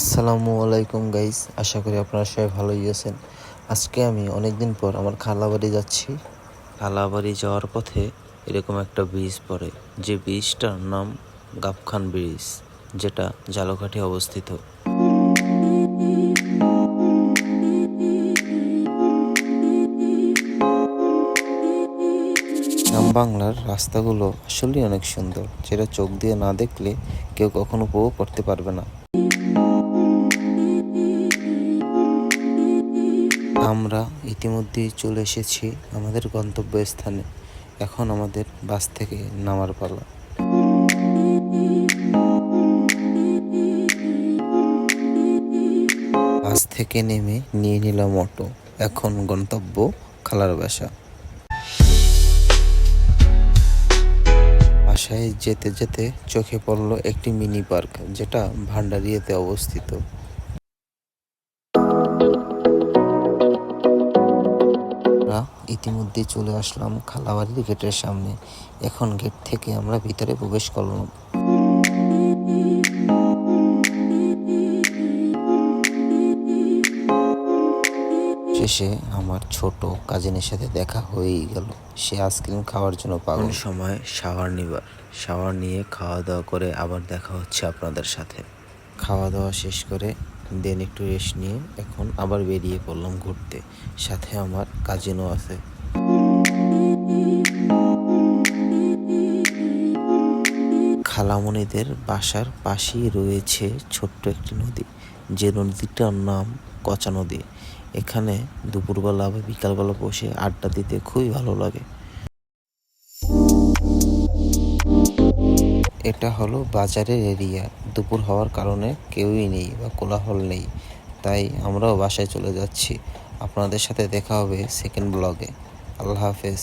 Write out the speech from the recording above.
আসসালামু আলাইকুম গাইস আশা করি আপনারা সবাই ভালোই আছেন। আজকে আমি অনেক দিন পর আমার খালা বাড়ি যাচ্ছি। খালা বাড়ি যাওয়ার পথে এরকম একটা ব্রিজ পড়ে যে ব্রিজটার নাম গাবখান ব্রিজ যেটা জালঘাটে অবস্থিত। বাংলার রাস্তাগুলো আসলেই অনেক সুন্দর যেটা চোখ দিয়ে না দেখলে কেউ কখনো উপভোগ করতে পারবে না। আমরা ইতিমধ্যেই চলে এসেছি আমাদের গন্তব্যস্থানে। এখন আমাদের বাস থেকে নামার পালা। বাস থেকে নেমে নিয়ে নিলাম অটো। এখন গন্তব্য খালার বাসা বাসায় যেতে যেতে চোখে পড়ল একটি মিনি পার্ক, যেটা ভান্ডারিয়াতে অবস্থিত। ইতিমধ্যে চলে আসলাম খালাবাড়ির গেটের সামনে। এখন গেট থেকে আমরা ভিতরে প্রবেশ করলাম। শেষে আমার ছোট কাজিনের সাথে দেখা হয়েই গেল। সে আইসক্রিম খাওয়ার জন্য পাগল। সময় শাওয়ার নিবার। শাওয়ার নিয়ে খাওয়া দাওয়া করে আবার দেখা হচ্ছে আপনাদের সাথে। খাওয়া দাওয়া শেষ করে দেন একটু রেস্ট নিয়ে এখন আবার বেরিয়ে পড়লাম ঘুরতে। সাথে আমার কাজিনও আছে। খালামণিদের বাসার পাশেই রয়েছে ছোট্ট একটি নদী। যে নদীটার নাম কচা নদী। এখানে দুপুরবেলা বা বিকালবেলা বসে আড্ডা দিতে খুবই ভালো লাগে। এটা হলো বাজারের এরিয়া দুপুর হওয়ার কারণে কেউই নেই বা কোলাহল নেই। তাই আমরাও বাসায় চলে যাচ্ছি। আপনাদের সাথে দেখা হবে সেকেন্ড ব্লগে আল্লাহ হাফেজ।